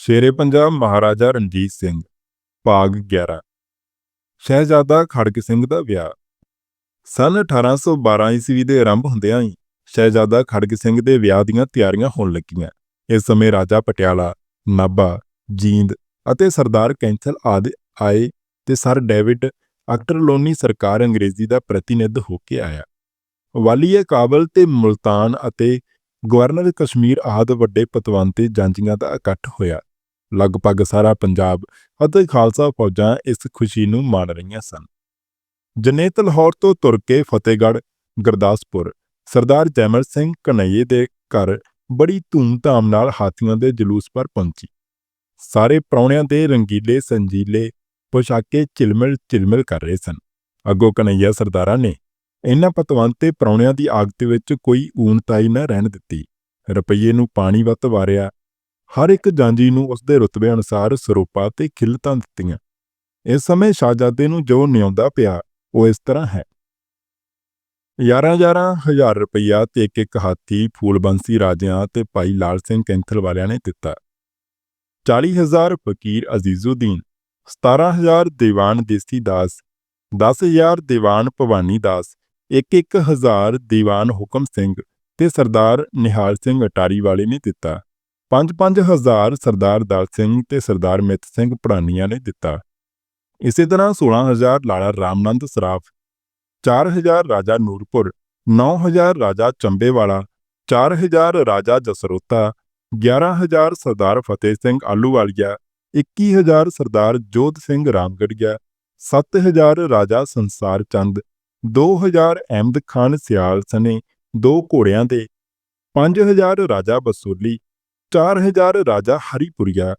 ਸ਼ੇਰੇ ਪੰਜਾਬ ਮਹਾਰਾਜਾ ਰਣਜੀਤ ਸਿੰਘ, ਭਾਗ 11 ਸ਼ਹਿਜ਼ਾਦਾ ਖੜਕ ਸਿੰਘ ਦਾ ਵਿਆਹ। ਸਨ 1812 ਈਸਵੀ ਦੇ ਆਰੰਭ ਹੁੰਦਿਆਂ ਹੀ ਸ਼ਹਿਜ਼ਾਦਾ ਖੜਕ ਸਿੰਘ ਦੇ ਵਿਆਹ ਦੀਆਂ ਤਿਆਰੀਆਂ ਹੋਣ ਲੱਗੀਆਂ। ਇਸ ਸਮੇਂ ਰਾਜਾ ਪਟਿਆਲਾ, ਨਾਭਾ, ਜੀਂਦ ਅਤੇ ਸਰਦਾਰ ਕੈਂਥਲ ਆਦਿ ਆਏ ਤੇ ਸਰ ਡੇਵਿਡ ਅਕਟਰਲੋਨੀ ਸਰਕਾਰ ਅੰਗਰੇਜ਼ੀ ਦਾ ਪ੍ਰਤੀਨਿਧ ਹੋ ਕੇ ਆਇਆ। ਵਾਲੀਏ ਕਾਬਲ ਤੇ ਮੁਲਤਾਨ ਅਤੇ ਗਵਰਨਰ ਕਸ਼ਮੀਰ ਆਦਿ ਵੱਡੇ ਪਤਵੰਤੇ ਜਾਂਚੀਆਂ ਦਾ ਇਕੱਠ ਹੋਇਆ। ਲਗਭਗ ਸਾਰਾ ਪੰਜਾਬ ਅਤੇ ਖਾਲਸਾ ਫੌਜਾਂ ਇਸ ਖੁਸ਼ੀ ਨੂੰ ਮਾਣ ਰਹੀਆਂ ਸਨ। ਜਨੇਤ ਲਾਹੌਰ ਤੋਂ ਤੁਰ ਕੇ ਫਤਿਹਗੜ੍ਹ, ਗੁਰਦਾਸਪੁਰ, ਸਰਦਾਰ ਜੈਮਲ ਸਿੰਘ ਕਨਈਏ ਦੇ ਘਰ ਬੜੀ ਧੂਮ-ਧਾਮ ਨਾਲ ਹਾਥੀਆਂ ਦੇ ਜਲੂਸ ਪਰ ਪਹੁੰਚੀ। ਸਾਰੇ ਪ੍ਰਾਹੁਣਿਆਂ ਦੇ ਰੰਗੀਲੇ, ਸੰਜੀਲੇ ਪੁਸ਼ਾਕੇ ਚਿਲਮਿਲ ਚਿਲਮਿਲ ਕਰ ਰਹੇ ਸਨ। ਅੱਗੋਂ ਕਨਈਆ ਸਰਦਾਰਾਂ ਨੇ ਇਹਨਾਂ ਪਤਵੰਤੇ ਪ੍ਰਾਹੁਣਿਆਂ ਦੀ ਆਗਤ ਵਿੱਚ ਕੋਈ ਊਨਤਾਈ ਨਾ ਰਹਿਣ ਦਿੱਤੀ। ਰੁਪਈਏ ਨੂੰ ਪਾਣੀ ਵੱਤ ਵਾਰਿਆ ਹਰ ਇੱਕ ਜਾਂਜੀ ਨੂੰ ਉਸਦੇ ਰੁਤਬੇ ਅਨੁਸਾਰ ਸਰੂਪਾ ਤੇ ਖਿਲਤਾਂ ਦਿੱਤੀਆਂ। ਇਸ ਸਮੇਂ ਸ਼ਾਹਜ਼ਾਦੇ ਨੂੰ ਜੋ ਨਿਉਂਦਾ ਪਿਆ, ਉਹ ਇਸ ਤਰ੍ਹਾਂ ਹੈ। 11 ਹਜ਼ਾਰ ਰੁਪਈਆ ਤੇ ਇੱਕ ਇੱਕ ਹਾਥੀ ਫੂਲਬੰਸੀ ਰਾਜਿਆਂ ਤੇ ਭਾਈ ਲਾਲ ਸਿੰਘ ਕੈਂਥਲ ਵਾਲਿਆਂ ਨੇ ਦਿੱਤਾ। 40000 ਫਕੀਰ ਅਜ਼ੀਜ਼ੁਦੀਨ 17000 ਦੀਵਾਨ ਦੇਸੀ ਦਾਸ 10000 ਦੀਵਾਨ ਭਵਾਨੀ ਦਾਸ 1-1000 ਦੀਵਾਨ ਹੁਕਮ ਸਿੰਘ ਤੇ ਸਰਦਾਰ ਨਿਹਾਲ ਸਿੰਘ ਅਟਾਰੀ ਵਾਲੇ ਨੇ ਦਿੱਤਾ। 5-5000 ਸਰਦਾਰ ਦਲ ਸਿੰਘ ਤੇ ਸਰਦਾਰ ਮਿੱਤ ਸਿੰਘ ਪੜਾਨੀਆਂ ਨੇ ਦਿੱਤਾ। ਇਸੇ ਤਰ੍ਹਾਂ 16000 ਲਾਲਾ ਰਾਮਨੰਦ ਸਰਾਫ 4000 ਰਾਜਾ ਨੂਰਪੁਰ 9000 ਰਾਜਾ ਚੰਬੇਵਾਲਾ 4000 ਰਾਜਾ ਜਸਰੋਤਾ 11000 ਸਰਦਾਰ ਫਤਿਹ ਸਿੰਘ ਆਲੂਵਾਲੀਆ 21000 ਸਰਦਾਰ ਜੋਧ ਸਿੰਘ ਰਾਮਗੜੀਆ 7000 ਰਾਜਾ ਸੰਸਾਰ ਚੰਦ 2000 ਅਹਿਮਦ ਖਾਨ ਸਿਆਲ ਸਨੇ ਦੋ ਘੋੜਿਆਂ ਦੇ 5000 ਰਾਜਾ ਬਸੋਲੀ 4000 ਰਾਜਾ ਹਰੀਪੁਰੀਆ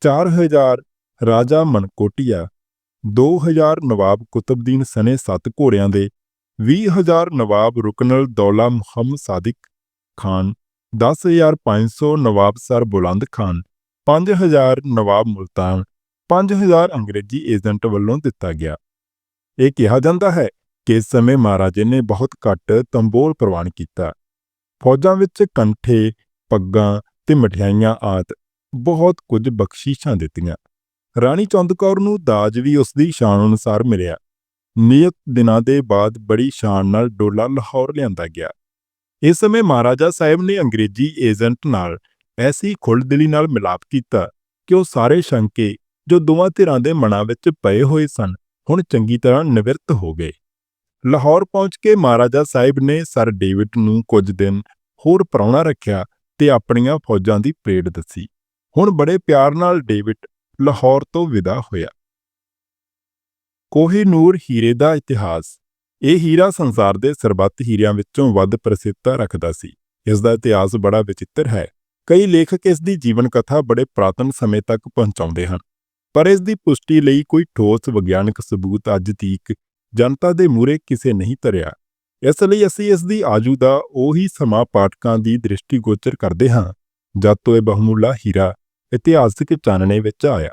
4000 ਰਾਜਾ ਮਨਕੋਟੀਆ। 2000 ਨਵਾਬ ਕੁਤਬਦੀਨ ਸਨੇ ਸੱਤ ਘੋੜਿਆਂ ਦੇ। 20000 ਨਵਾਬ ਰੁਕਨਲ ਦੌਲਾ ਮੁਹੰਮਦ ਸਾਦਿਕ ਖਾਨ। 10500 ਨਵਾਬ ਸਰ ਬੁਲੰਦ ਖਾਨ। 5000 ਨਵਾਬ ਮੁਲਤਾਨ। 5000 ਅੰਗਰੇਜ਼ੀ ਏਜੰਟ ਵੱਲੋਂ ਦਿੱਤਾ ਗਿਆ। ਇਹ ਕਿਹਾ ਜਾਂਦਾ ਹੈ ਕਿ ਇਸ ਸਮੇਂ ਮਹਾਰਾਜੇ ਨੇ ਬਹੁਤ ਘੱਟ ਤੰਬੋਲ ਪ੍ਰਵਾਨ ਕੀਤਾ। ਫੌਜਾਂ ਵਿੱਚ ਕੰਠੇ, ਪੱਗਾਂ ਤੇ ਮਠਿਆਈਆਂ ਆਦਿ, ਬਹੁਤ ਕੁਝ ਬਖਸ਼ੀਸ਼ਾਂ ਦਿੱਤੀਆਂ। ਰਾਣੀ ਚੰਦ ਕੌਰ ਨੂੰ ਦਾਜ ਵੀ ਉਸ ਦੀ ਸ਼ਾਨ ਅਨੁਸਾਰ ਮਿਲਿਆ। ਨਿਯਤ ਦਿਨਾਂ ਦੇ ਬਾਅਦ ਬੜੀ ਸ਼ਾਨ ਨਾਲ ਡੋਲਾ ਲਾਹੌਰ ਲਿਆਂਦਾ ਗਿਆ। ਇਸ ਸਮੇਂ ਮਹਾਰਾਜਾ ਸਾਹਿਬ ਨੇ ਅੰਗਰੇਜ਼ੀ ਏਜੰਟ ਨਾਲ ਐਸੀ ਖੁੱਲ੍ਹਦਿਲੀ ਨਾਲ ਮਿਲਾਪ ਕੀਤਾ ਕਿ ਉਹ ਸਾਰੇ ਸ਼ੰਕੇ ਜੋ ਦੋਵਾਂ ਧਿਰਾਂ ਦੇ ਮਨਾਂ ਵਿੱਚ ਪਏ ਹੋਏ ਸਨ, ਹੁਣ ਚੰਗੀ ਤਰ੍ਹਾਂ ਨਿਵਰਤ ਹੋ ਗਏ। ਲਾਹੌਰ ਪਹੁੰਚ ਕੇ ਮਹਾਰਾਜਾ ਸਾਹਿਬ ਨੇ ਸਰ ਡੇਵਿਡ ਨੂੰ ਕੁਝ ਦਿਨ ਹੋਰ ਪ੍ਰਾਹੁਣਾ ਰੱਖਿਆ ਤੇ ਆਪਣੀਆਂ ਫੌਜਾਂ ਦੀ ਪਰੇਡ ਦੱਸੀ। ਹੁਣ ਬੜੇ ਪਿਆਰ ਨਾਲ ਡੇਵਿਡ ਲਾਹੌਰ ਤੋਂ ਵਿਦਾ ਹੋਇਆ। ਕੋਹੀਨੂਰ ਹੀਰੇ ਦਾ ਇਤਿਹਾਸ। ਇਹ ਹੀਰਾ ਸੰਸਾਰ ਦੇ ਸਰਬੱਤ ਹੀਰਿਆਂ ਵਿੱਚੋਂ ਵੱਧ ਪ੍ਰਸਿੱਧਤਾ ਰੱਖਦਾ ਸੀ। ਇਸ ਦਾ ਇਤਿਹਾਸ ਬੜਾ ਵਿਚਿੱਤਰ ਹੈ। ਕਈ ਲੇਖਕ ਇਸ ਦੀ ਜੀਵਨ ਕਥਾ ਬੜੇ ਪ੍ਰਾਤਨ ਸਮੇਂ ਤੱਕ ਪਹੁੰਚਾਉਂਦੇ ਹਨ। ਪਰ ਇਸ ਦੀ ਪੁਸ਼ਟੀ ਲਈ ਕੋਈ ਠੋਸ ਵਿਗਿਆਨਕ ਸਬੂਤ ਅੱਜ ਤੀਕ ਜਨਤਾ ਦੇ ਮੂਹਰੇ ਕਿਸੇ ਨਹੀਂ ਧਰਿਆ। ਇਸ ਲਈ ਅਸੀਂ ਇਸ ਦੀ ਆਜੂ ਦਾ ਉਹੀ ਸਮਾਂ ਪਾਠਕਾਂ ਦੀ ਦ੍ਰਿਸ਼ਟੀਗੋਚਰ ਕਰਦੇ ਹਾਂ, ਜਦ ਤੋਂ ਇਹ ਬਹੁਮੁੱਲਾ ਹੀਰਾ ਇਤਿਹਾਸਕ ਚਾਨਣੇ ਵਿੱਚ ਆਇਆ।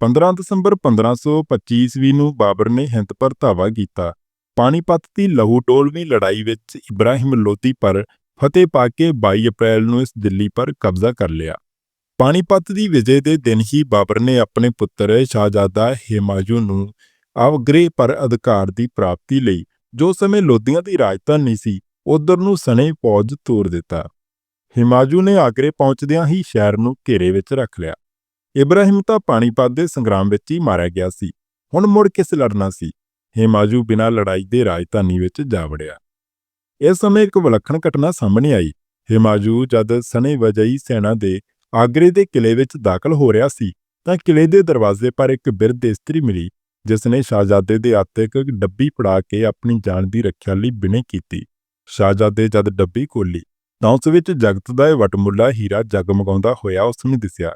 15 ਦਸੰਬਰ 1525 ਈਸਵੀ ਨੂੰ ਬਾਬਰ ਨੇ ਹਿੰਦ ਪਰ ਧਾਵਾ ਕੀਤਾ। ਪਾਣੀਪਤ ਦੀ ਲਹੂ ਟੋਲਵੀਂ ਲੜਾਈ ਵਿੱਚ ਇਬਰਾਹਿਮ ਲੋਧੀ ਪਰ ਫਤਿਹ ਪਾ ਕੇ 22 ਅਪ੍ਰੈਲ ਨੂੰ ਇਸ ਦਿੱਲੀ ਪਰ ਕਬਜ਼ਾ ਕਰ ਲਿਆ। ਪਾਣੀਪਤ ਦੀ ਵਿਜੇ ਦੇ ਦਿਨ ਹੀ ਬਾਬਰ ਨੇ ਆਪਣੇ ਪੁੱਤਰ ਸ਼ਾਹਜ਼ਾਦਾ ਹਿਮਾਯੂ ਨੂੰ ਅਵਗ੍ਰੇ ਪਰ ਅਧਿਕਾਰ ਦੀ ਪ੍ਰਾਪਤੀ ਲਈ ਜੋ ਸਮੇਂ ਲੋਧੀਆਂ ਦੀ ਰਾਜਧਾਨੀ ਸੀ, ਉਧਰ ਨੂੰ ਸਣੇ ਫੌਜ ਤੋਰ ਦਿੱਤਾ। ਹਿਮਾਜ਼ੂ ਨੇ ਆਗਰੇ ਪਹੁੰਚਦਿਆਂ ਹੀ ਸ਼ਹਿਰ ਨੂੰ ਘੇਰੇ ਵਿੱਚ ਰੱਖ ਲਿਆ। ਇਬਰਾਹਿਮ ਤਾਂ ਪਾਣੀਪਤ ਦੇ ਸੰਗਰਾਮ ਵਿੱਚ ਹੀ ਮਾਰਿਆ ਗਿਆ ਸੀ। ਹੁਣ ਮੁੜ ਕਿਸ ਲੜਨਾ ਸੀ? ਹਿਮਾਜੂ ਬਿਨਾਂ ਲੜਾਈ ਦੇ ਰਾਜਧਾਨੀ ਵਿੱਚ ਜਾ ਵੜਿਆ। ਇਸ ਸਮੇਂ ਇੱਕ ਵਿਲੱਖਣ ਘਟਨਾ ਸਾਹਮਣੇ ਆਈ। ਹਿਮਾਜੂ ਜਦ ਸਣੇ ਵਜਈ ਸੈਨਾ ਦੇ ਆਗਰੇ ਦੇ ਕਿਲੇ ਵਿੱਚ ਦਾਖਲ ਹੋ ਰਿਹਾ ਸੀ, ਤਾਂ ਕਿਲੇ ਦੇ ਦਰਵਾਜ਼ੇ ਪਰ ਇੱਕ ਬਿਰਧ ਇਸਤਰੀ ਮਿਲੀ। ਜਿਸ ਨੇ ਸ਼ਾਹਜ਼ਾਦੇ ਦੇ ਹੱਥ ਇੱਕ ਡੱਬੀ ਪੜਾ ਕੇ ਆਪਣੀ ਜਾਨ ਦੀ ਰੱਖਿਆ ਲਈ ਬਿਨੇ ਕੀਤੀ। ਸ਼ਾਹਜ਼ਾਦੇ ਜਦ ਡੱਬੀ ਖੋਲੀ ਤਾਂ ਉਸ ਵਿੱਚ ਜਗਤ ਦਾ ਇਹ ਵਟਮੁੱਲਾ ਹੀਰਾ ਜਗਮਗਾਉਂਦਾ ਹੋਇਆ ਉਸ ਨੂੰ ਦਿਸਿਆ।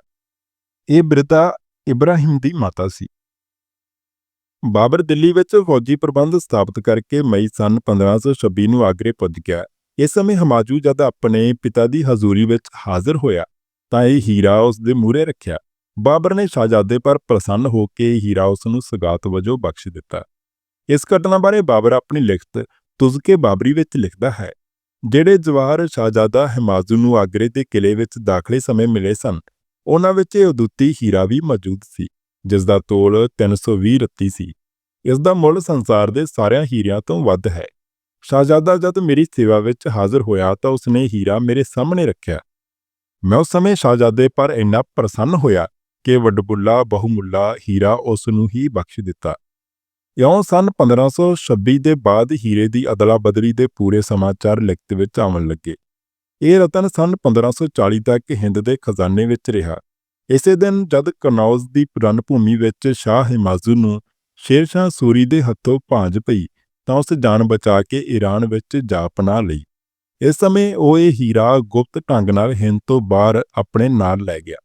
ਇਹ ਬ੍ਰਿਤਾ ਇਬਰਾਹਿਮ ਦੀ ਮਾਤਾ ਸੀ। ਬਾਬਰ ਦਿੱਲੀ ਵਿੱਚ ਫੌਜੀ ਪ੍ਰਬੰਧ ਸਥਾਪਿਤ ਕਰਕੇ ਮਈ ਸਨ 1526 ਨੂੰ ਆਗਰੇ ਪੁੱਜ ਗਿਆ। ਇਸ ਸਮੇਂ ਹਮਾਜੂ ਜਦ ਆਪਣੇ ਪਿਤਾ ਦੀ ਹਜ਼ੂਰੀ ਵਿੱਚ ਹਾਜ਼ਰ ਹੋਇਆ, ਤਾਂ ਇਹ ਹੀਰਾ ਉਸ ਦੇ ਮੂਹਰੇ ਰੱਖਿਆ। ਬਾਬਰ ਨੇ ਸ਼ਾਹਜ਼ਾਦੇ ਪਰ ਪ੍ਰਸੰਨ ਹੋ ਕੇ ਹੀਰਾ ਉਸ ਨੂੰ ਸਗਾਤ ਵਜੋਂ ਬਖਸ਼ ਦਿੱਤਾ। ਇਸ ਘਟਨਾ ਬਾਰੇ ਬਾਬਰ ਆਪਣੀ ਲਿਖਤ ਤੁਜ਼ਕੇ ਬਾਬਰੀ ਵਿੱਚ ਲਿਖਦਾ ਹੈ, ਜਿਹੜੇ ਜਵਾਹਰ ਸ਼ਾਹਜ਼ਾਦਾ ਹਿਮਾਜ਼ੂ ਨੂੰ ਆਗਰੇ ਦੇ ਕਿਲੇ ਵਿੱਚ ਦਾਖਲੇ ਸਮੇਂ ਮਿਲੇ ਸਨ, ਉਹਨਾਂ ਵਿੱਚ ਇਹ ਅਦੁੱਤੀ ਹੀਰਾ ਵੀ ਮੌਜੂਦ ਸੀ, ਜਿਸ ਦਾ ਤੋਲ 320 ਰੱਤੀ ਸੀ। ਇਸ ਦਾ ਮੁੱਲ ਸੰਸਾਰ ਦੇ ਸਾਰਿਆਂ ਹੀਰਿਆਂ ਤੋਂ ਵੱਧ ਹੈ। ਸ਼ਾਹਜ਼ਾਦਾ ਜਦ ਮੇਰੀ ਸੇਵਾ ਵਿੱਚ ਹਾਜ਼ਰ ਹੋਇਆ ਤਾਂ ਉਸਨੇ ਹੀਰਾ ਮੇਰੇ ਸਾਹਮਣੇ ਰੱਖਿਆ। ਮੈਂ ਉਸ ਸਮੇਂ ਸ਼ਾਹਜ਼ਾਦੇ ਪਰ ਇੰਨਾ ਪ੍ਰਸੰਨ ਹੋਇਆ ਕਿ ਵੱਡਬੁੱਲਾ, ਬਹੁਮੁੱਲਾ, ਹੀਰਾ ਉਸ ਨੂੰ ਹੀ ਬਖਸ਼ ਦਿੱਤਾ। ਇਉਂ ਸਨ 1526 ਦੇ ਬਾਅਦ ਹੀਰੇ ਦੀ ਅਦਲਾ ਬਦਲੀ ਦੇ ਪੂਰੇ ਸਮਾਚਾਰ ਲਿਖਤ ਵਿੱਚ ਆਉਣ ਲੱਗੇ। ਇਹ ਰਤਨ ਸਨ 1540 ਤੱਕ ਹਿੰਦ ਦੇ ਖਜ਼ਾਨੇ ਵਿੱਚ ਰਿਹਾ। ਇਸੇ ਦਿਨ ਜਦ ਕਨੌਜ਼ ਦੀ ਪੁਰਨ ਭੂਮੀ ਵਿੱਚ ਸ਼ਾਹ ਹਿਮਾਜ਼ੂ ਨੂੰ ਸ਼ੇਰ ਸ਼ਾਹ ਸੂਰੀ ਦੇ ਹੱਥੋਂ ਭਾਂਜ ਪਈ ਤਾਂ ਉਸ ਜਾਨ ਬਚਾ ਕੇ ਈਰਾਨ ਵਿੱਚ ਜਾ ਪਨਾਹ ਲਈ। ਇਸ ਸਮੇਂ ਉਹ ਇਹ ਹੀਰਾ ਗੁਪਤ ਢੰਗ ਨਾਲ ਹਿੰਦ ਤੋਂ ਬਾਹਰ ਆਪਣੇ ਨਾਲ ਲੈ ਗਿਆ।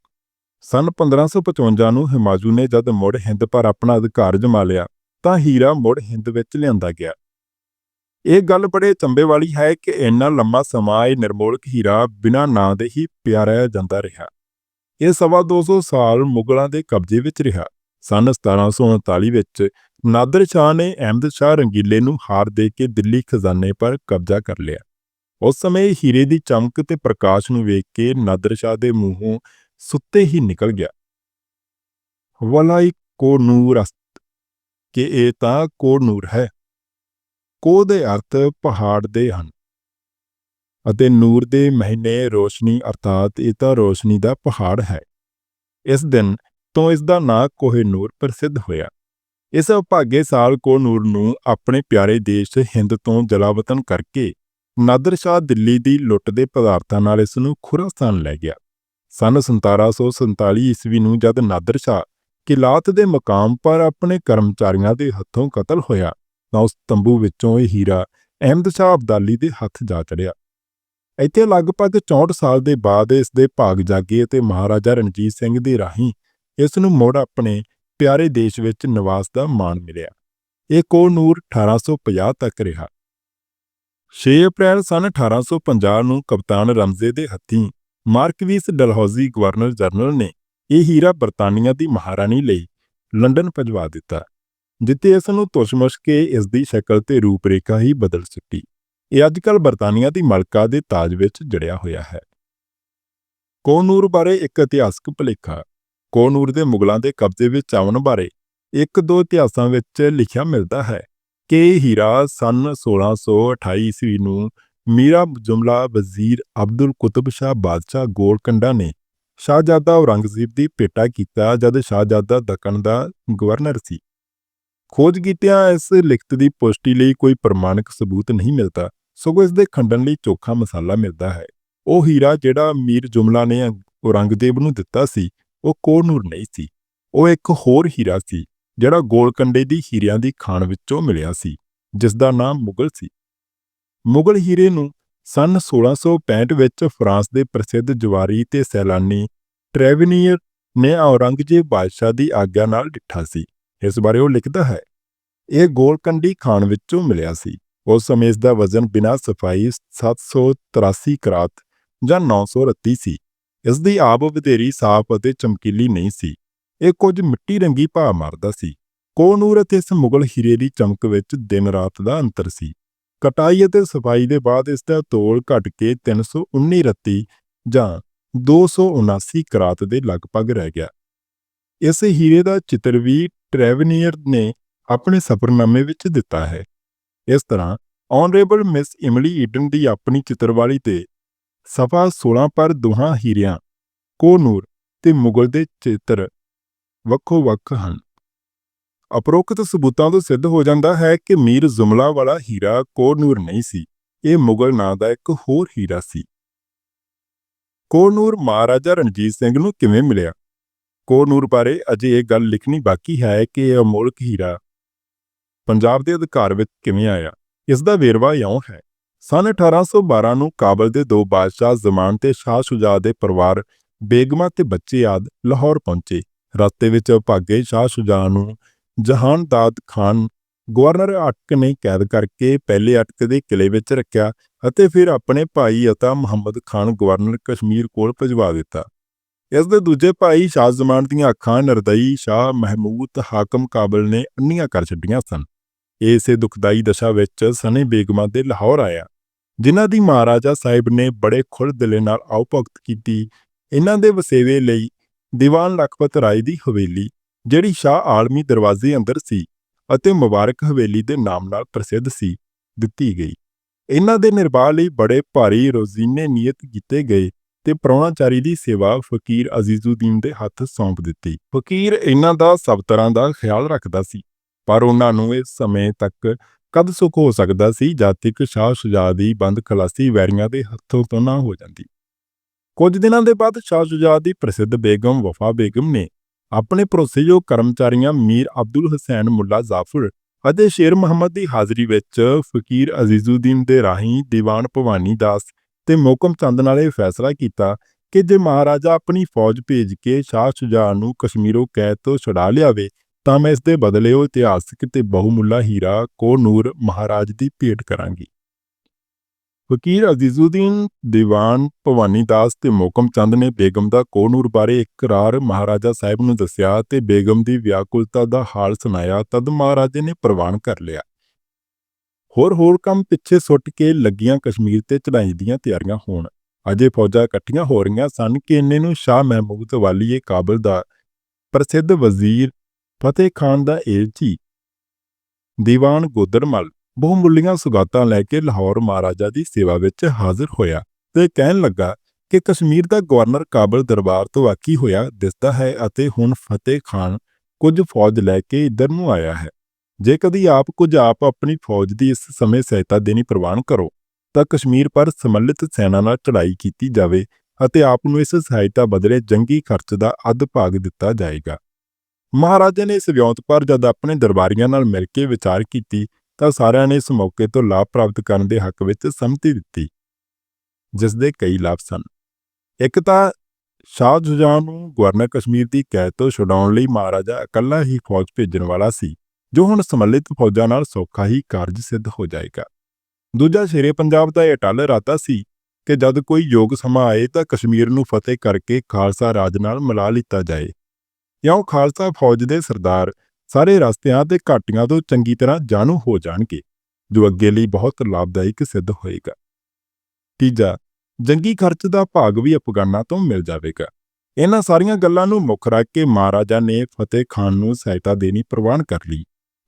ਸਨ 1555 ਨੂੰ ਹਿਮਾਜੂ ਨੇ ਜਦ ਮੁੜ ਹਿੰਦ ਪਰ ਆਪਣਾ ਅਧਿਕਾਰ ਜਮਾ ਲਿਆ, ਤਾਂ ਹੀਰਾ ਮੁੜ ਹਿੰਦ ਵਿੱਚ ਲਿਆਂਦਾ ਗਿਆ। ਇਹ ਗੱਲ ਬੜੇ ਚੰਬੇ ਵਾਲੀ ਹੈ ਕਿ ਇੰਨਾ ਲੰਮਾ ਸਮਾਂ ਇਹ ਨਿਰਮੋਲਕ ਹੀਰਾ ਬਿਨਾਂ ਨਾਂ ਦੇ ਹੀ ਪਿਆਰਿਆ ਜਾਂਦਾ ਰਿਹਾ। ਇਹ ਸਵਾ 200 ਸਾਲ ਮੁਗਲਾਂ ਦੇ ਕਬਜ਼ੇ ਵਿੱਚ ਰਿਹਾ। ਸਨ 1739 ਵਿੱਚ ਨਾਦਰ ਸ਼ਾਹ ਨੇ ਅਹਿਮਦ ਸ਼ਾਹ ਰੰਗੀਲੇ ਨੂੰ ਹਾਰ ਦੇ ਕੇ ਦਿੱਲੀ ਖਜ਼ਾਨੇ ਪਰ ਕਬਜ਼ਾ ਕਰ ਲਿਆ। ਉਸ ਸਮੇਂ ਹੀਰੇ ਦੀ ਚਮਕ ਤੇ ਪ੍ਰਕਾਸ਼ ਨੂੰ ਵੇਖ ਕੇ ਨਾਦਰ ਸ਼ਾਹ ਦੇ ਮੂੰਹੋਂ ਸੁੱਤੇ ਹੀ ਨਿਕਲ ਗਿਆ। ਵਲਾਈ ਕੋ ਨੂਰ ਅਸਤ, ਕਿ ਇਹ ਤਾਂ ਕੋ ਨੂਰ ਹੈ। ਕੋ ਦੇ ਅਰਥ ਪਹਾੜ ਦੇ ਹਨ। ਅਤੇ ਨੂਰ ਦੇ ਮਹੀਨੇ ਰੋਸ਼ਨੀ, ਅਰਥਾਤ ਇਹ ਤਾਂ ਰੋਸ਼ਨੀ ਦਾ ਪਹਾੜ ਹੈ। ਇਸ ਦਿਨ ਤੋਂ ਇਸ ਦਾ ਨਾਂ ਕੋਹੇ ਨੂਰ ਪ੍ਰਸਿੱਧ ਹੋਇਆ। ਇਸ ਭਾਗੇ ਸਾਲ ਕੋ ਨੂਰ ਨੂੰ ਆਪਣੇ ਪਿਆਰੇ ਦੇਸ਼ ਹਿੰਦ ਤੋਂ ਜਲਾਵਤਨ ਕਰਕੇ ਨਾਦਰ ਸ਼ਾਹ ਦਿੱਲੀ ਦੀ ਲੁੱਟ ਦੇ ਪਦਾਰਥਾਂ ਨਾਲ ਇਸ ਨੂੰ ਖੁਰਾਸਾਨ ਲੈ ਗਿਆ। ਸਨ 1747 ਈਸਵੀ ਨੂੰ ਜਦ ਨਾਦਰ ਸ਼ਾਹ ਕਿਲਾਤ ਦੇ ਮਕਾਮ ਪਰ ਆਪਣੇ ਕਰਮਚਾਰੀਆਂ ਦੇ ਹੱਥੋਂ ਕਤਲ ਹੋਇਆ, ਤਾਂ ਉਸ ਤੰਬੂ ਵਿੱਚੋਂ ਇਹ ਹੀਰਾ ਅਹਿਮਦ ਸ਼ਾਹ ਅਬਦਾਲੀ ਦੇ ਹੱਥ ਜਾ ਚੜਿਆ। ਇੱਥੇ ਲਗਭਗ 64 ਸਾਲ ਦੇ ਬਾਅਦ ਇਸ ਦੇ ਭਾਗ ਜਾਗੇ ਅਤੇ ਮਹਾਰਾਜਾ ਰਣਜੀਤ ਸਿੰਘ ਦੇ ਰਾਹੀਂ ਇਸ ਨੂੰ ਮੁੜ ਆਪਣੇ ਪਿਆਰੇ ਦੇਸ਼ ਵਿੱਚ ਨਿਵਾਸ ਦਾ ਮਾਣ ਮਿਲਿਆ। ਇਹ ਕੋ ਨੂਰ 1850 ਤੱਕ ਰਿਹਾ। 6 ਅਪ੍ਰੈਲ ਸਨ 1850 ਨੂੰ ਕਪਤਾਨ ਰਮਜ਼ੇ ਦੇ ਹੱਥੀਂ ਮਾਰਕਵੀਸ ਡਲਹੌਜ਼ੀ ਗਵਰਨਰ ਜਨਰਲ ਨੇ ਇਹ ਹੀਰਾ ਬਰਤਾਨੀਆ ਦੀ ਮਹਾਰਾਣੀ ਲਈ ਲੰਡਨ ਭਜਵਾ ਦਿੱਤਾ, ਜਿੱਥੇ ਇਸ ਨੂੰ ਤੁਸ਼ਮਸ਼ ਕੇ ਇਸ ਦੀ ਸ਼ਕਲ ਤੇ ਰੂਪਰੇਖਾ ਹੀ ਬਦਲ ਸੁੱਟੀ। ਇਹ ਅੱਜਕੱਲ ਬਰਤਾਨੀਆ ਦੀ ਮਲਕਾ ਦੇ ਤਾਜ ਵਿੱਚ ਜੜਿਆ ਹੋਇਆ ਹੈ। ਕੋਨੂਰ ਬਾਰੇ ਇੱਕ ਇਤਿਹਾਸਕ ਭੁਲੇਖਾ, ਕੋਨੂਰ ਦੇ ਮੁਗਲਾਂ ਦੇ ਕਬਜ਼ੇ ਵਿੱਚ ਆਉਣ ਬਾਰੇ ਇੱਕ ਦੋ ਇਤਿਹਾਸਾਂ ਵਿੱਚ ਲਿਖਿਆ ਮਿਲਦਾ ਹੈ ਕਿ ਇਹ ਹੀਰਾ ਸਨ 1628 ਈਸਵੀ ਨੂੰ ਮੀਰਾ ਜੁਮਲਾ ਵਜ਼ੀਰ ਅਬਦੁਲ ਕੁਤਬ ਸ਼ਾਹ ਬਾਦਸ਼ਾਹ ਗੋਲਕੰਡਾ ਨੇ ਸ਼ਾਹਜ਼ਾਦਾ ਔਰੰਗਜ਼ੇਬ ਦੀ ਭੇਟਾ ਕੀਤਾ ਜਦ ਸ਼ਾਹਜ਼ਾਦਾ ਦੱਖਣ ਦਾ ਗਵਰਨਰ ਸੀ। ਖੋਜ ਕੀਤਿਆਂ ਇਸ ਲਿਖਤ ਦੀ ਪੁਸ਼ਟੀ ਲਈ ਕੋਈ ਪ੍ਰਮਾਣਿਕ ਸਬੂਤ ਨਹੀਂ ਮਿਲਦਾ, ਸਗੋਂ ਇਸ ਦੇ ਖੰਡਨ ਲਈ ਚੋਖਾ ਮਸਾਲਾ ਮਿਲਦਾ ਹੈ। ਉਹ ਹੀਰਾ ਜਿਹੜਾ ਮੀਰ ਜੁਮਲਾ ਨੇ ਔਰੰਗਜ਼ੇਬ ਨੂੰ ਦਿੱਤਾ ਸੀ, ਉਹ ਕੋਹਨੂਰ ਨਹੀਂ ਸੀ। ਉਹ ਇੱਕ ਹੋਰ ਹੀਰਾ ਸੀ, ਜਿਹੜਾ ਗੋਲਕੰਡੇ ਦੀ ਹੀਰਿਆਂ ਦੀ ਖਾਨ ਵਿੱਚੋਂ ਮਿਲਿਆ ਸੀ ਜਿਸ ਦਾ ਨਾਮ ਮੁਗਲ ਸੀ। ਮੁਗਲ ਹੀਰੇ ਨੂੰ ਸਨ 1665 ਵਿੱਚ ਫਰਾਂਸ ਦੇ ਪ੍ਰਸਿੱਧ ਜਵਾਰੀ ਤੇ ਸੈਲਾਨੀ ਟ੍ਰੈਵਨੀਅਰ ਨੇ ਔਰੰਗਜ਼ੇਬ ਬਾਦਸ਼ਾਹ ਦੀ ਆਗਿਆ ਨਾਲ ਡਿੱਠਾ ਸੀ। ਇਸ ਬਾਰੇ ਉਹ ਲਿਖਦਾ ਹੈ, ਇਹ ਗੋਲਕੰਡੀ ਖਾਨ ਵਿੱਚੋਂ ਮਿਲਿਆ ਸੀ। ਉਸ ਸਮੇਂ ਇਸ ਦਾ ਵਜ਼ਨ ਬਿਨਾਂ ਸਫ਼ਾਈ 783 ਕਰਾਤ ਜਾਂ 900 ਰੱਤੀ ਸੀ। ਇਸ ਦੀ ਆਬ ਵਧੇਰੀ ਸਾਫ਼ ਅਤੇ ਚਮਕੀਲੀ ਨਹੀਂ ਸੀ। ਇਹ ਕੁਝ ਮਿੱਟੀ ਰੰਗੀ ਭਾਅ ਮਾਰਦਾ ਸੀ। ਕੋਨੂਰ ਅਤੇ ਇਸ ਮੁਗਲ ਹੀਰੇ ਦੀ ਚਮਕ ਵਿੱਚ ਦਿਨ ਰਾਤ ਦਾ ਅੰਤਰ ਸੀ। ਕਟਾਈ ਅਤੇ ਸਫ਼ਾਈ ਦੇ ਬਾਅਦ ਇਸ ਦਾ ਤੋਲ ਘਟ ਕੇ 319 ਰੱਤੀ ਜਾਂ 279 ਕਰਾਤ ਦੇ ਲਗਭਗ ਰਹਿ ਗਿਆ। ਇਸ ਹੀਰੇ ਦਾ ਚਿੱਤਰ ਵੀ ਟ੍ਰੈਵਨੀਅਰ ਨੇ ਆਪਣੇ ਸਫਰਨਾਮੇ ਵਿੱਚ ਦਿੱਤਾ ਹੈ। ਇਸ ਤਰ੍ਹਾਂ ਆਨਰੇਬਲ ਮਿਸ ਇਮਲੀ ਈਡਨ ਦੀ ਆਪਣੀ ਚਿੱਤਰਵਾਲੀ ਤੇ ਸਫਾ 16 ਪਰ ਦੋਹਾਂ ਹੀਰਿਆਂ ਕੋਨੂਰ ਤੇ ਮੁਗਲ ਦੇ ਚਿੱਤਰ ਵੱਖੋ ਵੱਖ ਹਨ। ਅਪਰੋਕਤ ਸਬੂਤਾਂ ਤੋਂ ਸਿੱਧ ਹੋ ਜਾਂਦਾ ਹੈ ਕਿ ਮੀਰ ਜ਼ੁਮਲਾ ਵਾਲਾ ਹੀਰਾ ਕੋਨੂਰ ਨਹੀਂ ਸੀ। ਇਹ ਮੁਗਲ ਨਾਂ ਦਾ ਇੱਕ ਹੋਰ ਹੀਰਾ ਸੀ। ਕੋਨੂਰ ਮਹਾਰਾਜਾ ਰਣਜੀਤ ਸਿੰਘ ਨੂੰ ਕਿਵੇਂ ਮਿਲਿਆ? ਕੋਨੂਰ ਬਾਰੇ ਅਜੇ ਇਹ ਗੱਲ ਲਿਖਣੀ ਬਾਕੀ ਹੈ ਕਿ ਇਹ ਅਮੋਲਕ ਹੀਰਾ ਪੰਜਾਬ ਦੇ ਅਧਿਕਾਰ ਵਿੱਚ ਕਿਵੇਂ ਆਇਆ? ਇਸ ਦਾ ਵੇਰਵਾ ਇਉਂ ਹੈ। ਸਨ 1812 ਨੂੰ ਕਾਬਲ ਦੇ ਦੋ ਬਾਦਸ਼ਾਹ ਜ਼ਮਾਨ ਤੇ ਸ਼ਾਹ ਸ਼ੁਜਾ ਦੇ ਪਰਿਵਾਰ ਬੇਗਮਾਂ ਤੇ ਬੱਚੇ ਆਦ ਲਾਹੌਰ ਪਹੁੰਚੇ। ਰਸਤੇ ਵਿੱਚ ਭਾਗੇ ਸ਼ਾਹ ਸ਼ੁਜਾ ਨੂੰ ਜਹਾਨਦਾਦ ਖਾਨ ਗਵਰਨਰ ਅਟਕ ਨੇ ਕੈਦ ਕਰਕੇ ਪਹਿਲੇ ਅਟਕ ਦੇ ਕਿਲੇ ਵਿੱਚ ਰੱਖਿਆ ਅਤੇ ਫਿਰ ਆਪਣੇ ਭਾਈ ਅਤਾ ਮੁਹੰਮਦ ਖਾਨ ਗਵਰਨਰ ਕਸ਼ਮੀਰ ਕੋਲ ਭਜਵਾ ਦਿੱਤਾ। ਇਸ ਦੇ ਦੂਜੇ ਭਾਈ ਸ਼ਾਹ ਜ਼ਮਾਨ ਦੀਆਂ ਅੱਖਾਂ ਨਰਦਈ ਸ਼ਾਹ ਮਹਿਮੂਦ ਹਾਕਮ ਕਾਬਲ ਨੇ ਅੰਨੀਆਂ ਕਰ ਛੱਡੀਆਂ ਸਨ। ਇਸੇ ਦੁਖਦਾਈ ਦਸ਼ਾ ਵਿੱਚ ਸਨੇ ਬੇਗਮਾ ਦੇ ਲਾਹੌਰ ਆਇਆ, ਜਿਨ੍ਹਾਂ ਦੀ ਮਹਾਰਾਜਾ ਸਾਹਿਬ ਨੇ ਬੜੇ ਖੁੱਲ੍ਹ ਦਿਲੇ ਨਾਲ ਆਉ ਭਗਤ ਕੀਤੀ। ਇਹਨਾਂ ਦੇ ਵਸੇਵੇ ਲਈ ਦੀਵਾਨ ਲਖਪਤ ਰਾਏ ਦੀ ਹਵੇਲੀ ਜਿਹੜੀ ਸ਼ਾਹ ਆਲਮੀ ਦਰਵਾਜ਼ੇ ਅੰਦਰ ਸੀ ਅਤੇ ਮੁਬਾਰਕ ਹਵੇਲੀ ਦੇ ਨਾਮ ਨਾਲ ਪ੍ਰਸਿੱਧ ਸੀ, ਦਿੱਤੀ ਗਈ। ਇਹਨਾਂ ਦੇ ਨਿਰਵਾਹ ਲਈ ਬੜੇ ਭਾਰੀ ਰੋਜ਼ੀਨੇ ਨਿਯਤ ਕੀਤੇ ਗਏ ਤੇ ਪ੍ਰਾਹੁਣਾਚਾਰੀ ਦੀ ਸੇਵਾ ਫਕੀਰ ਅਜ਼ੀਜ਼ੁਦੀਨ ਦੇ ਹੱਥ ਸੌਂਪ ਦਿੱਤੀ। ਫਕੀਰ ਇਹਨਾਂ ਦਾ ਸਭ ਤਰ੍ਹਾਂ ਦਾ ਖਿਆਲ ਰੱਖਦਾ ਸੀ, ਪਰ ਉਹਨਾਂ ਨੂੰ ਇਸ ਸਮੇਂ ਤੱਕ ਕਦ ਸੁੱਖ ਹੋ ਸਕਦਾ ਸੀ ਜਦ ਤੱਕ ਸ਼ਾਹ ਸ਼ੁਜਾ ਦੀ ਬੰਦ ਖਲਾਸੀ ਵੈਰੀਆਂ ਦੇ ਹੱਥੋਂ ਤੋਂ ਨਾ ਹੋ ਜਾਂਦੀ। ਕੁਝ ਦਿਨਾਂ ਦੇ ਬਾਅਦ ਸ਼ਾਹ ਸ਼ੁਜਾ ਦੀ ਪ੍ਰਸਿੱਧ ਬੇਗਮ ਵਫਾ ਬੇਗਮ ਨੇ ਆਪਣੇ ਭਰੋਸੇਯੋਗ ਕਰਮਚਾਰੀਆਂ ਮੀਰ ਅਬਦੁਲ ਹੁਸੈਨ ਮੁੱਲਾ ਜ਼ਾਫਰ ਅਤੇ ਸ਼ੇਰ ਮੁਹੰਮਦ ਦੀ ਹਾਜ਼ਰੀ ਵਿੱਚ ਫਕੀਰ ਅਜ਼ੀਜ਼ੁਦੀਨ ਦੇ ਰਾਹੀਂ ਦੀਵਾਨ ਭਵਾਨੀ ਦਾਸ ਤੇ ਮੋਕਮ ਚੰਦ ਨਾਲ ਇਹ ਫੈਸਲਾ ਕੀਤਾ ਕਿ ਜੇ ਮਹਾਰਾਜਾ ਆਪਣੀ ਫੌਜ ਭੇਜ ਕੇ ਸ਼ਾਹ ਸ਼ੁਜਾ ਨੂੰ ਕਸ਼ਮੀਰੋਂ ਕੈਦ ਤੋਂ ਛੁਡਾ ਲਿਆਵੇ, ਤਾਂ ਮੈਂ ਇਸ ਦੇ ਬਦਲੇ ਉਹ ਇਤਿਹਾਸਕ ਤੇ ਬਹੁਮੁੱਲਾ ਹੀਰਾ ਕੋ ਨੂਰ ਮਹਾਰਾਜ ਦੀ ਭੇਟ ਕਰਾਂਗੀ। ਫਕੀਰ ਅਜ਼ੀਜ਼ੁਦੀਨ ਦੀਵਾਨ ਭਵਾਨੀ ਦਾਸ ਤੇ ਮੋਕਮ ਚੰਦ ਨੇ ਬੇਗਮ ਦਾ ਕੋਨੂਰ ਬਾਰੇ ਇਕਰਾਰ ਮਹਾਰਾਜਾ ਸਾਹਿਬ ਨੂੰ ਦੱਸਿਆ ਤੇ ਬੇਗਮ ਦੀ ਵਿਆਕੁਲਤਾ ਦਾ ਹਾਲ ਸੁਣਾਇਆ, ਤਦ ਮਹਾਰਾਜੇ ਨੇ ਪ੍ਰਵਾਨ ਕਰ ਲਿਆ। ਹੋਰ ਹੋਰ ਕੰਮ ਪਿੱਛੇ ਸੁੱਟ ਕੇ ਲੱਗੀਆਂ ਕਸ਼ਮੀਰ ਤੇ ਚੜਾਈ ਦੀਆਂ ਤਿਆਰੀਆਂ ਹੋਣ। ਅਜੇ ਫੌਜਾਂ ਇਕੱਠੀਆਂ ਹੋ ਰਹੀਆਂ ਸਨ ਕਿ ਇੰਨੇ ਨੂੰ ਸ਼ਾਹ ਮਹਿਮੂਦ ਵਾਲੀਏ ਕਾਬਲ ਦਾ ਪ੍ਰਸਿੱਧ ਵਜ਼ੀਰ ਫਤਿਹ ਖਾਨ ਦਾ ਏਲਚੀ ਦੀਵਾਨ ਗੋਦਰਮਲ ਬਹੁਮੁੱਲੀਆਂ ਸੁਗਾਤਾਂ ਲੈ ਕੇ ਲਾਹੌਰ ਮਹਾਰਾਜਾ ਦੀ ਸੇਵਾ ਵਿੱਚ ਹਾਜ਼ਰ ਹੋਇਆ ਤੇ ਕਹਿਣ ਲੱਗਾ ਕਿ ਕਸ਼ਮੀਰ ਦਾ ਗਵਰਨਰ ਕਾਬਲ ਦਰਬਾਰ ਤੋਂ ਵਾਕੀ ਹੋਇਆ ਦਿਸਦਾ ਹੈ ਅਤੇ ਹੁਣ ਫਤਿਹ ਖਾਨ ਕੁਝ ਫੌਜ ਲੈ ਕੇ ਇੱਧਰ ਨੂੰ ਆਇਆ ਹੈ। ਜੇ ਕਦੀ ਆਪ ਕੁਝ ਆਪ ਆਪਣੀ ਫੌਜ ਦੀ ਇਸ ਸਮੇਂ ਸਹਾਇਤਾ ਦੇਣੀ ਪ੍ਰਵਾਨ ਕਰੋ, ਤਾਂ ਕਸ਼ਮੀਰ ਪਰ ਸਮਲਿਤ ਸੈਨਾ ਨਾਲ ਚੜ੍ਹਾਈ ਕੀਤੀ ਜਾਵੇ ਅਤੇ ਆਪ ਨੂੰ ਇਸ ਸਹਾਇਤਾ ਬਦਲੇ ਜੰਗੀ ਖਰਚ ਦਾ ਅੱਧ ਭਾਗ ਦਿੱਤਾ ਜਾਏਗਾ। ਮਹਾਰਾਜਾ ਨੇ ਇਸ ਵਿਉਂਤ ਪਰ ਜਦ ਆਪਣੇ ਦਰਬਾਰੀਆਂ ਨਾਲ ਮਿਲ ਕੇ ਵਿਚਾਰ ਕੀਤੀ ਤਾਂ ਸਾਰਿਆਂ ਨੇ ਇਸ ਮੌਕੇ ਤੋਂ ਲਾਭ ਪ੍ਰਾਪਤ ਕਰਨ ਦੇ ਹੱਕ ਵਿੱਚ ਸੰਮਤੀ ਦਿੱਤੀ, ਜਿਸ ਦੇ ਕਈ ਲਾਭ ਸਨ। ਇੱਕ ਤਾਂ ਸ਼ਾਹ ਜੁਜਾਨ ਨੂੰ ਗਵਰਨਰ ਕਸ਼ਮੀਰ ਦੀ ਕੈਦ ਤੋਂ ਛੁਡਾਉਣ ਲਈ ਮਹਾਰਾਜਾ ਇਕੱਲਾ ਹੀ ਫੌਜ ਭੇਜਣ ਵਾਲਾ ਸੀ, ਜੋ ਹੁਣ ਸਮਲਿਤ ਫੌਜਾਂ ਨਾਲ ਸੌਖਾ ਹੀ ਕਾਰਜ ਸਿੱਧ ਹੋ ਜਾਏਗਾ। ਦੂਜਾ ਸ਼ੇਰੇ ਪੰਜਾਬ ਦਾ ਇਹ ਅਟਲ ਇਰਾਦਾ ਸੀ ਕਿ ਜਦ ਕੋਈ ਯੋਗ ਸਮਾਂ ਆਏ ਤਾਂ ਕਸ਼ਮੀਰ ਨੂੰ ਫਤਿਹ ਕਰਕੇ ਖਾਲਸਾ ਰਾਜ ਨਾਲ ਮਿਲਾ ਲਿੱਤਾ ਜਾਏ। ਇਉਂ ਖਾਲਸਾ ਫੌਜ ਦੇ ਸਰਦਾਰ ਸਾਰੇ ਰਸਤਿਆਂ ਤੇ ਘਾਟੀਆਂ ਤੋਂ ਚੰਗੀ ਤਰ੍ਹਾਂ ਜਾਣੂ ਹੋ ਜਾਣਗੇ, ਜੋ ਅੱਗੇ ਲਈ ਬਹੁਤ ਲਾਭਦਾਇਕ ਸਿੱਧ ਹੋਏਗਾ। ਤੀਜਾ, ਜੰਗੀ ਖਰਚ ਦਾ ਭਾਗ ਵੀ ਅਫਗਾਨਾਂ ਤੋਂ ਮਿਲ ਜਾਵੇਗਾ। ਇਹਨਾਂ ਸਾਰੀਆਂ ਗੱਲਾਂ ਨੂੰ ਮੁੱਖ ਰੱਖ ਕੇ ਮਹਾਰਾਜਾ ਨੇ ਫਤਿਹ ਖਾਨ ਨੂੰ ਸਹਾਇਤਾ ਦੇਣੀ ਪ੍ਰਵਾਨ ਕਰ ਲਈ।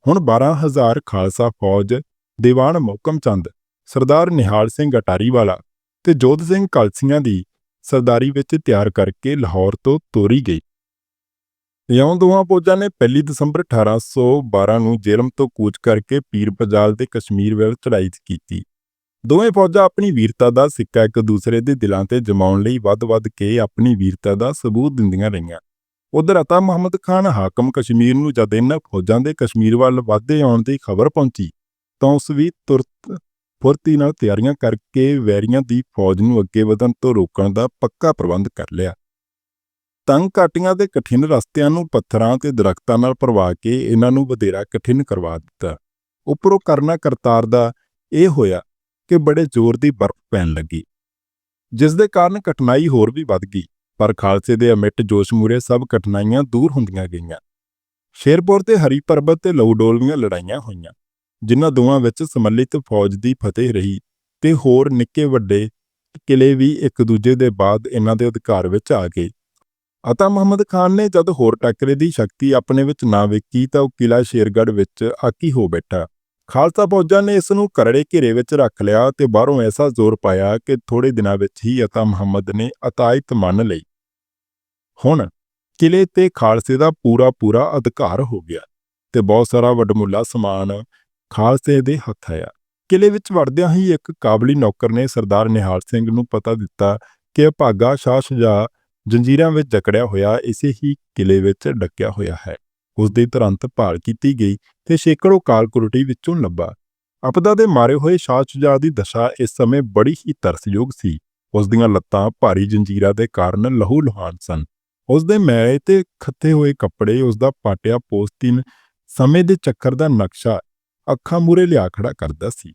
ਹੁਣ 12000 ਖਾਲਸਾ ਫੌਜ ਦੀਵਾਨ ਮੋਕਮ ਚੰਦ, ਸਰਦਾਰ ਨਿਹਾਲ ਸਿੰਘ ਅਟਾਰੀ ਵਾਲਾ ਤੇ ਜੋਧ ਸਿੰਘ ਕਲਸੀਆਂ ਦੀ ਸਰਦਾਰੀ ਵਿੱਚ ਤਿਆਰ ਕਰਕੇ ਲਾਹੌਰ ਤੋਂ ਤੋਰੀ ਗਈ। ਇਉਂ ਦੋਹਾਂ ਫੌਜਾਂ ਨੇ 1 ਦਸੰਬਰ 1812 ਨੂੰ ਜੇਲਮ ਤੋਂ ਕੂਚ ਕਰਕੇ ਪੀਰ ਪਜਾਲ ਤੇ ਕਸ਼ਮੀਰ ਵੱਲ ਚੜ੍ਹਾਈ ਕੀਤੀ। ਦੋਵੇਂ ਫੌਜਾਂ ਆਪਣੀ ਵੀਰਤਾ ਦਾ ਸਿੱਕਾ ਇੱਕ ਦੂਸਰੇ ਦੇ ਦਿਲਾਂ ਤੇ ਜਮਾਉਣ ਲਈ ਵੱਧ-ਵੱਧ ਕੇ ਆਪਣੀ ਵੀਰਤਾ ਦਾ ਸਬੂਤ ਦਿੰਦੀਆਂ ਰਹੀਆਂ। ਉਧਰ ਅਤਾ ਮੁਹੰਮਦ ਖਾਨ ਹਾਕਮ ਕਸ਼ਮੀਰ ਨੂੰ ਜਦ ਇਹਨਾਂ ਫੌਜਾਂ ਦੇ ਕਸ਼ਮੀਰ ਵੱਲ ਵਾਧੇ ਆਉਣ ਦੀ ਖਬਰ ਪਹੁੰਚੀ, ਤਾਂ ਉਸ ਵੀ ਤੁਰਤ ਫੁਰਤੀ ਨਾਲ ਤਿਆਰੀਆਂ ਕਰਕੇ ਵੈਰੀਆਂ ਦੀ ਫੌਜ ਨੂੰ ਅੱਗੇ ਵਧਣ ਤੋਂ ਰੋਕਣ ਦਾ ਪੱਕਾ ਪ੍ਰਬੰਧ ਕਰ ਲਿਆ। ਤੰਗ ਘਾਟੀਆਂ ਦੇ ਕਠਿਨ ਰਸਤਿਆਂ ਨੂੰ ਪੱਥਰਾਂ ਤੇ ਦਰਖਤਾਂ ਨਾਲ ਭਰਵਾ ਕੇ ਇਹਨਾਂ ਨੂੰ ਵਧੇਰਾ ਕਠਿਨ ਕਰਵਾ ਦਿੱਤਾ। ਉੱਪਰੋਂ ਕਰਨਾ ਕਰਤਾਰ ਦਾ ਇਹ ਹੋਇਆ ਕਿ ਬੜੇ ਜ਼ੋਰ ਦੀ ਬਰਫ਼ ਪੈਣ ਲੱਗੀ। ਜਿਸ ਦੇ ਕਾਰਨ ਕਠਿਨਾਈ ਹੋਰ ਵੀ ਵੱਧ ਗਈ, ਪਰ ਖਾਲਸੇ ਦੇ ਅਮਿੱਟ ਜੋਸ਼ ਮੂਰੇ ਸਭ ਕਠਿਨਾਈਆਂ ਦੂਰ ਹੁੰਦੀਆਂ ਗਈਆਂ। ਸ਼ੇਰਪੁਰ ਤੇ ਹਰੀ ਪਰਬਤ ਤੇ ਲਊਡੋਲਵੀਆਂ ਲੜਾਈਆਂ ਹੋਈਆਂ, ਜਿਨ੍ਹਾਂ ਦੋਵਾਂ ਵਿੱਚ ਸਮੱਲਿਤ ਫੌਜ ਦੀ ਫਤਿਹ ਰਹੀ ਤੇ ਹੋਰ ਨਿੱਕੇ ਵੱਡੇ ਕਿਲੇ ਵੀ ਇੱਕ ਦੂਜੇ ਦੇ ਬਾਅਦ ਇਹਨਾਂ ਦੇ ਅਧਿਕਾਰ ਵਿੱਚ ਆ ਗਏ। ਅਤਾ ਮੁਹੰਮਦ ਖਾਨ ਨੇ ਜਦ ਹੋਰ ਟੱਕਰੇ ਦੀ ਸ਼ਕਤੀ ਆਪਣੇ ਵਿੱਚ ਨਾ ਵੇਖੀ ਤਾਂ ਉਹ ਕਿਲਾ ਸ਼ੇਰਗੜ੍ਹ ਵਿੱਚ ਆਕੀ ਹੋ ਬੈਠਾ। ਖਾਲਸਾ ਫੌਜਾਂ ਨੇ ਇਸ ਨੂੰ ਕਰੜੇ ਘੇਰੇ ਵਿੱਚ ਰੱਖ ਲਿਆ ਤੇ ਬਾਹਰੋਂ ਐਸਾ ਜ਼ੋਰ ਪਾਇਆ ਕਿ ਥੋੜੇ ਦਿਨਾਂ ਵਿੱਚ ਹੀ ਅਤਾ ਮੁਹੰਮਦ ਨੇ ਅਤਾਇਤ ਮੰਨ ਲਈ। ਹੁਣ ਕਿਲੇ ਤੇ ਖਾਲਸੇ ਦਾ ਪੂਰਾ ਪੂਰਾ ਅਧਿਕਾਰ ਹੋ ਗਿਆ ਤੇ ਬਹੁਤ ਸਾਰਾ ਵਡਮੁੱਲਾ ਸਮਾਨ ਖਾਲਸੇ ਦੇ ਹੱਥ ਆਇਆ। ਕਿਲੇ ਵਿੱਚ ਵੜਦਿਆਂ ਹੀ ਇੱਕ ਕਾਬਲੀ ਨੌਕਰ ਨੇ ਸਰਦਾਰ ਨਿਹਾਲ ਸਿੰਘ ਨੂੰ ਪਤਾ ਦਿੱਤਾ ਕਿ ਭਾਗਾ ਸ਼ਾਹ ਸ਼ਜਾ ਜੰਜੀਰਾਂ ਵਿੱਚ ਜਕੜਿਆ ਹੋਇਆ ਇਸੇ ਹੀ ਕਿਲੇ ਵਿੱਚ ਡੱਕਿਆ ਹੋਇਆ ਹੈ। ਉਸ ਦੀ ਤੁਰੰਤ ਭਾਲ ਕੀਤੀ ਗਈ ਤੇ ਸੈਂਕੜੋ ਕਾਲਕੁਰਟੀ ਵਿੱਚੋਂ ਲੱਭਾ। ਅਪਦਾ ਦੇ ਮਾਰੇ ਹੋਏ ਸ਼ਾਹ ਸ਼ੁਜਾ ਦੀ ਦਸ਼ਾ ਇਸ ਸਮੇਂ ਬੜੀ ਹੀ ਤਰਸਯੋਗ ਸੀ। ਉਸ ਦੀਆਂ ਲੱਤਾਂ ਭਾਰੀ ਜੰਜੀਰਾਂ ਦੇ ਕਾਰਨ ਲਹੂ ਲੁਹਾਨ ਸਨ। ਉਸ ਦੇ ਮੈਲੇ ਤੇ ਖੱਤੇ ਹੋਏ ਕੱਪੜੇ ਉਸ ਦਾ ਪਾਟਿਆ ਪੋਸਤੀਨ ਸਮੇਂ ਦੇ ਚੱਕਰ ਦਾ ਨਕਸ਼ਾ ਅੱਖਾਂ ਮੂਰੇ ਲਿਆ ਖੜਾ ਕਰਦਾ ਸੀ।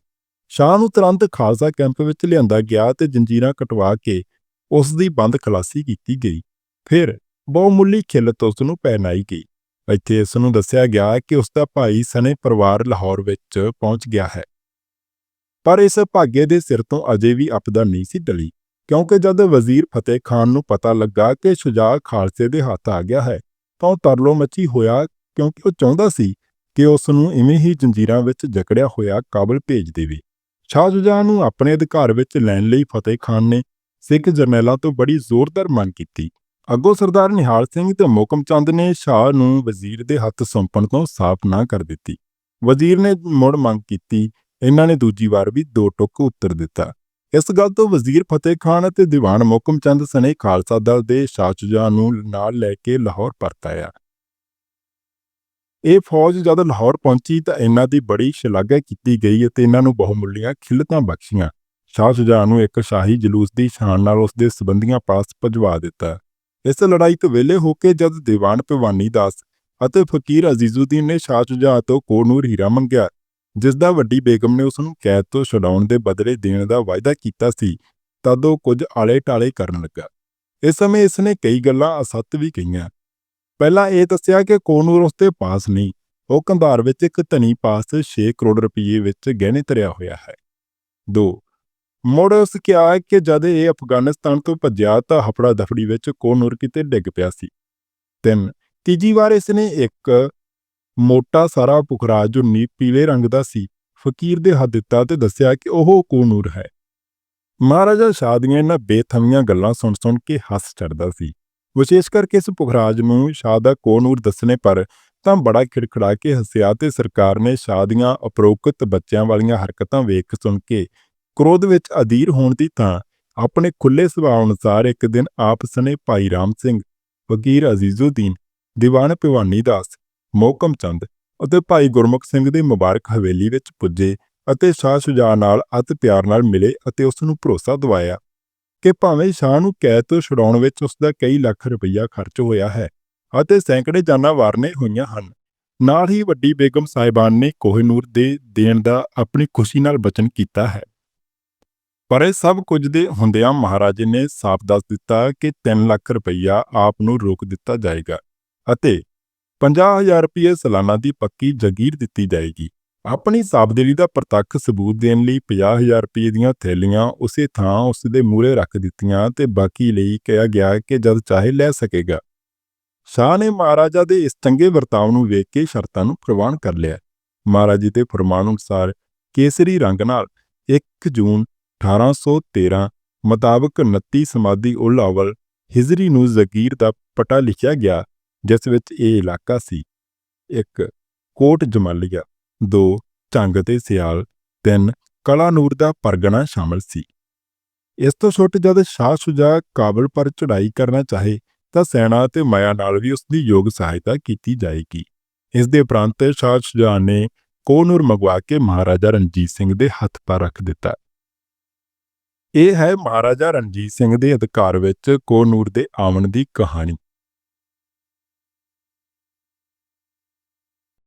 ਸ਼ਾਹ ਨੂੰ ਤੁਰੰਤ ਖਾਲਸਾ ਕੈਂਪ ਵਿੱਚ ਲਿਆਂਦਾ ਗਿਆ ਤੇ ਜੰਜੀਰਾਂ ਕਟਵਾ ਕੇ ਉਸ ਦੀ ਬੰਦ ਖਲਾਸੀ ਕੀਤੀ ਗਈ। ਫਿਰ ਬਹੁਮੁੱਲੀ ਖਿਲਤ ਉਸ ਨੂੰ ਪਹਿਨਾਈ ਗਈ। ਇੱਥੇ ਇਸ ਨੂੰ ਦੱਸਿਆ ਗਿਆ ਕਿ ਉਸ ਦਾ ਭਾਈ ਸਨੇ ਪਰਿਵਾਰ ਲਾਹੌਰ ਵਿੱਚ ਪਹੁੰਚ ਗਿਆ ਹੈ। ਪਰ ਇਸ ਭਾਗੇ ਦੇ ਸਿਰ ਤੋਂ ਅਜੇ ਵੀ ਆਪਦਾ ਨਹੀਂ ਸੀ ਡਲੀ ਕਿਉਂਕਿ ਜਦ ਵਜ਼ੀਰ ਫਤਿਹ ਖਾਨ ਨੂੰ ਪਤਾ ਲੱਗਾ ਕਿ ਸ਼ੁਜਾ ਖਾਲਸੇ ਦੇ ਹੱਥ ਆ ਗਿਆ ਹੈ, ਤਾਂ ਉਹ ਤਰਲੋ ਮੱਚੀ ਹੋਇਆ ਕਿਉਂਕਿ ਉਹ ਚਾਹੁੰਦਾ ਸੀ ਕਿ ਉਸ ਨੂੰ ਇਵੇਂ ਹੀ ਜੰਜੀਰਾਂ ਵਿੱਚ ਜਕੜਿਆ ਹੋਇਆ ਕਾਬਲ ਭੇਜ ਦੇਵੇ। ਸ਼ਾਹ ਸ਼ੁਜਾ ਨੂੰ ਆਪਣੇ ਅਧਿਕਾਰ ਵਿੱਚ ਲੈਣ ਲਈ ਫਤਿਹ ਖਾਨ ਨੇ ਸਿੱਖ ਜਰਨੈਲਾਂ ਤੋਂ ਬੜੀ ਜ਼ੋਰਦਾਰ ਮੰਗ ਕੀਤੀ। ਅੱਗੋਂ ਸਰਦਾਰ ਨਿਹਾਲ ਸਿੰਘ ਤੇ ਮੋਕਮ ਚੰਦ ਨੇ ਸ਼ਾਹ ਨੂੰ ਵਜ਼ੀਰ ਦੇ ਹੱਥ ਸੌਂਪਣ ਤੋਂ ਸਾਫ਼ ਨਾ ਕਰ ਦਿੱਤੀ। ਵਜ਼ੀਰ ਨੇ ਮੁੜ ਮੰਗ ਕੀਤੀ, ਇਹਨਾਂ ਨੇ ਦੂਜੀ ਵਾਰ ਵੀ ਦੋ ਟੁਕ ਉੱਤਰ ਦਿੱਤਾ। ਇਸ ਗੱਲ ਤੋਂ ਵਜ਼ੀਰ ਫਤਿਹ ਖਾਨ ਅਤੇ ਦੀਵਾਨ ਮੋਕਮ ਚੰਦ ਸਣੇ ਖਾਲਸਾ ਦਲ ਦੇ ਸ਼ਾਹ ਸ਼ੁਜਾ ਨੂੰ ਨਾਲ ਲੈ ਕੇ ਲਾਹੌਰ ਪਰਤ ਆਇਆ। ਇਹ ਫੌਜ ਜਦ ਲਾਹੌਰ ਪਹੁੰਚੀ ਤਾਂ ਇਹਨਾਂ ਦੀ ਬੜੀ ਸ਼ਲਾਘਾ ਕੀਤੀ ਗਈ ਅਤੇ ਇਹਨਾਂ ਨੂੰ ਬਹੁਮੁੱਲੀਆਂ ਖਿਲਤਾਂ ਬਖਸ਼ੀਆਂ। ਸ਼ਾਹ ਸ਼ੁਜਾ ਨੂੰ ਇੱਕ ਸ਼ਾਹੀ ਜਲੂਸ ਦੀ ਸ਼ਾਨ ਨਾਲ ਉਸ ਦੇ ਸਬੰਧੀਆਂ ਪਾਸ ਭਜਵਾ ਦਿੱਤਾ। ਇਸ ਲੜਾਈ ਤੋਂ ਵਿਹਲੇ ਹੋ ਕੇ ਜਦ ਦੀਵਾਨ ਭਵਾਨੀ ਦਾਸ ਅਤੇ ਫਕੀਰ ਅਜ਼ੀਜ਼ੁਦੀਨ ਨੇ ਸ਼ਾਹ ਸ਼ੁਜਾ ਤੋਂ ਕੋਨੂਰ ਹੀਰਾ ਮੰਗਿਆ ਜਿਸ ਦਾ ਵੱਡੀ ਬੇਗਮ ਨੇ ਉਸ ਨੂੰ ਕੈਦ ਤੋਂ ਛੁਡਾਉਣ ਦੇ ਬਦਲੇ ਦੇਣ ਦਾ ਵਾਅਦਾ ਕੀਤਾ ਸੀ, ਤਦ ਉਹ ਕੁਝ ਆਲੇ ਟਾਲੇ ਕਰਨ ਲੱਗਾ। ਇਸ ਸਮੇਂ ਇਸ ਨੇ ਕਈ ਗੱਲਾਂ ਅਸੱਤ ਵੀ ਕਹੀਆਂ। ਪਹਿਲਾਂ ਇਹ ਦੱਸਿਆ ਕਿ ਕੋਨੂਰ ਉਸ ਦੇ ਪਾਸ ਨਹੀਂ, ਉਹ ਕੰਧਾਰ ਵਿੱਚ ਇੱਕ ਧਨੀ ਪਾਸ 6 ਕਰੋੜ ਰੁਪਏ ਵਿੱਚ ਗਹਿਣੇ ਧਰਿਆ ਹੋਇਆ ਹੈ। 2 ਮੁੜ ਉਸ ਕਿਹਾ ਕਿ ਜਦ ਇਹ ਅਫਗਾਨਿਸਤਾਨ ਤੋਂ ਭੱਜਿਆ ਤਾਂ ਹਫੜਾ ਦਫੜੀ ਵਿੱਚ ਕੋਨੂਰ ਕਿਤੇ ਡਿੱਗ ਪਿਆ ਸੀ। ਤਿੰਨ, ਤੀਜੀ ਵਾਰ ਇਸ ਨੇ ਇੱਕ ਮੋਟਾ ਸਾਰਾ ਪੁਖਰਾਜ ਜੋ ਨੀ, ਪੀਲੇ ਰੰਗ ਦਾ ਸੀ, ਫਕੀਰ ਦੇ ਹੱਥ ਦਿੱਤਾ ਤੇ ਦੱਸਿਆ ਕਿ ਉਹ ਕੋਨੂਰ ਹੈ। ਮਹਾਰਾਜਾ ਸ਼ਾਹ ਦੀਆਂ ਇਹਨਾਂ ਬੇਥਮੀਆਂ ਗੱਲਾਂ ਸੁਣ ਸੁਣ ਕੇ ਹੱਸ ਚੜਦਾ ਸੀ। ਵਿਸ਼ੇਸ਼ ਕਰਕੇ ਇਸ ਪੁਖਰਾਜ ਨੂੰ ਸ਼ਾਹ ਦਾ ਕੋਨੂਰ ਦੱਸਣੇ ਪਰ ਤਾਂ ਬੜਾ ਖਿੜਖੜਾ ਕੇ ਹੱਸਿਆ ਤੇ ਸਰਕਾਰ ਨੇ ਸ਼ਾਹ ਦੀਆਂ ਅਪਰੋਕਤ ਬੱਚਿਆਂ ਵਾਲੀਆਂ ਹਰਕਤਾਂ ਵੇਖ ਸੁਣ ਕੇ ਕ੍ਰੋਧ ਵਿੱਚ ਅਧੀਰ ਹੋਣ ਦੀ ਥਾਂ, ਆਪਣੇ ਖੁੱਲੇ ਸੁਭਾਅ ਅਨੁਸਾਰ ਇੱਕ ਦਿਨ ਆਪ ਸਨੇ ਭਾਈ ਰਾਮ ਸਿੰਘ, ਵਕੀਰ ਅਜ਼ੀਜ਼ੁਦੀਨ, ਦੀਵਾਨ ਭਿਵਾਨੀ ਦਾਸ ਮੋਕਮ ਚੰਦ ਅਤੇ ਭਾਈ ਗੁਰਮੁਖ ਸਿੰਘ ਦੀ ਮੁਬਾਰਕ ਹਵੇਲੀ ਵਿੱਚ ਪੁੱਜੇ ਅਤੇ ਸ਼ਾਹ ਸ਼ੁਜਾ ਨਾਲ ਅਤ ਪਿਆਰ ਨਾਲ ਮਿਲੇ ਅਤੇ ਉਸ ਨੂੰ ਭਰੋਸਾ ਦਿਵਾਇਆ ਕਿ ਭਾਵੇਂ ਸ਼ਾਹ ਨੂੰ ਕੈਦ ਤੋਂ ਛੁਡਾਉਣ ਵਿੱਚ ਉਸ ਦਾ ਕਈ ਲੱਖ ਰੁਪਈਆ ਖਰਚ ਹੋਇਆ ਹੈ ਅਤੇ ਸੈਂਕੜੇ ਜਾਨਾਂ ਵਾਰਨੇ ਹੋਈਆਂ ਹਨ। ਨਾਲ ਹੀ ਵੱਡੀ ਬੇਗਮ ਸਾਹਿਬਾਨ ਨੇ ਕੋਹਿਨੂਰ ਦੇ ਦੇਣ ਦਾ ਆਪਣੀ ਖੁਸ਼ੀ ਨਾਲ ਬਚਨ ਕੀਤਾ ਹੈ। ਪਰ ਇਹ ਸਭ ਕੁਝ ਦੇ ਹੁੰਦਿਆਂ ਮਹਾਰਾਜੇ ਨੇ ਸਾਫ਼ ਦੱਸ ਦਿੱਤਾ ਕਿ 3 ਲੱਖ ਰੁਪਈਆ ਆਪ ਨੂੰ ਰੋਕ ਦਿੱਤਾ ਜਾਏਗਾ ਅਤੇ 50000 ਰੁਪਏ ਸਾਲਾਨਾ ਦੀ ਪੱਕੀ ਜਗੀਰ ਦਿੱਤੀ ਜਾਏਗੀ। ਆਪਣੀ ਸਾਬਦੇਲੀ ਦਾ ਪ੍ਰਤੱਖ ਸਬੂਤ ਦੇਣ ਲਈ 50000 ਰੁਪਏ ਦੀਆਂ ਥੈਲੀਆਂ ਉਸੇ ਥਾਂ ਉਸ ਦੇ ਮੂਹਰੇ ਰੱਖ ਦਿੱਤੀਆਂ ਤੇ ਬਾਕੀ ਲਈ ਕਿਹਾ ਗਿਆ ਕਿ ਜਦ ਚਾਹੇ ਲੈ ਸਕੇਗਾ। ਸ਼ਾਹ ਨੇ ਮਹਾਰਾਜਾ ਦੇ ਇਸ ਚੰਗੇ ਵਰਤਾਵ ਨੂੰ ਵੇਖ ਕੇ ਸ਼ਰਤਾਂ ਨੂੰ ਪ੍ਰਵਾਨ ਕਰ ਲਿਆ। ਮਹਾਰਾਜੇ ਦੇ ਫਰਮਾਨ ਅਨੁਸਾਰ ਕੇਸਰੀ ਰੰਗ ਨਾਲ 1 ਜੂਨ 1813 ਮੁਤਾਬਕ 29 ਸਮਾਦੀ ਉਲ ਅਵਲ ਹਿਜਰੀ ਨੂੰ ਜ਼ਗੀਰ ਦਾ ਪਟਾ ਲਿਖਿਆ ਗਿਆ, ਜਿਸ ਵਿੱਚ ਇਹ ਇਲਾਕਾ ਸੀ। 1 ਕੋਟ ਜਮਾਲੀਆ। 2 ਝੰਗ ਤੇ ਸਿਆਲ। 3 ਕਲਾ ਨੂਰ ਦਾ ਪਰਗਣਾ ਸ਼ਾਮਲ ਸੀ। ਇਸ ਤੋਂ ਛੁੱਟ ਜਦ ਸ਼ਾਹ ਸ਼ੁਜਾ ਕਾਬਲ ਪਰ ਚੜ੍ਹਾਈ ਕਰਨਾ ਚਾਹੇ, ਤਾਂ ਸੈਨਾ ਅਤੇ ਮਾਇਆ ਨਾਲ ਵੀ ਉਸ ਦੀ ਯੋਗ ਸਹਾਇਤਾ ਕੀਤੀ ਜਾਏਗੀ। ਇਸ ਦੇ ਉਪਰੰਤ ਸ਼ਾਹ ਸ਼ੁਜਾ ਨੇ ਕੋਨੂਰ ਮੰਗਵਾ ਕੇ ਮਹਾਰਾਜਾ ਰਣਜੀਤ ਸਿੰਘ ਦੇ ਹੱਥ ਪਰ ਰੱਖ ਦਿੱਤਾ। ਇਹ ਹੈ ਮਹਾਰਾਜਾ ਰਣਜੀਤ ਸਿੰਘ ਦੇ ਅਧਿਕਾਰ ਵਿੱਚ ਕੋਨੂਰ ਦੇ ਆਵਣ ਦੀ ਕਹਾਣੀ।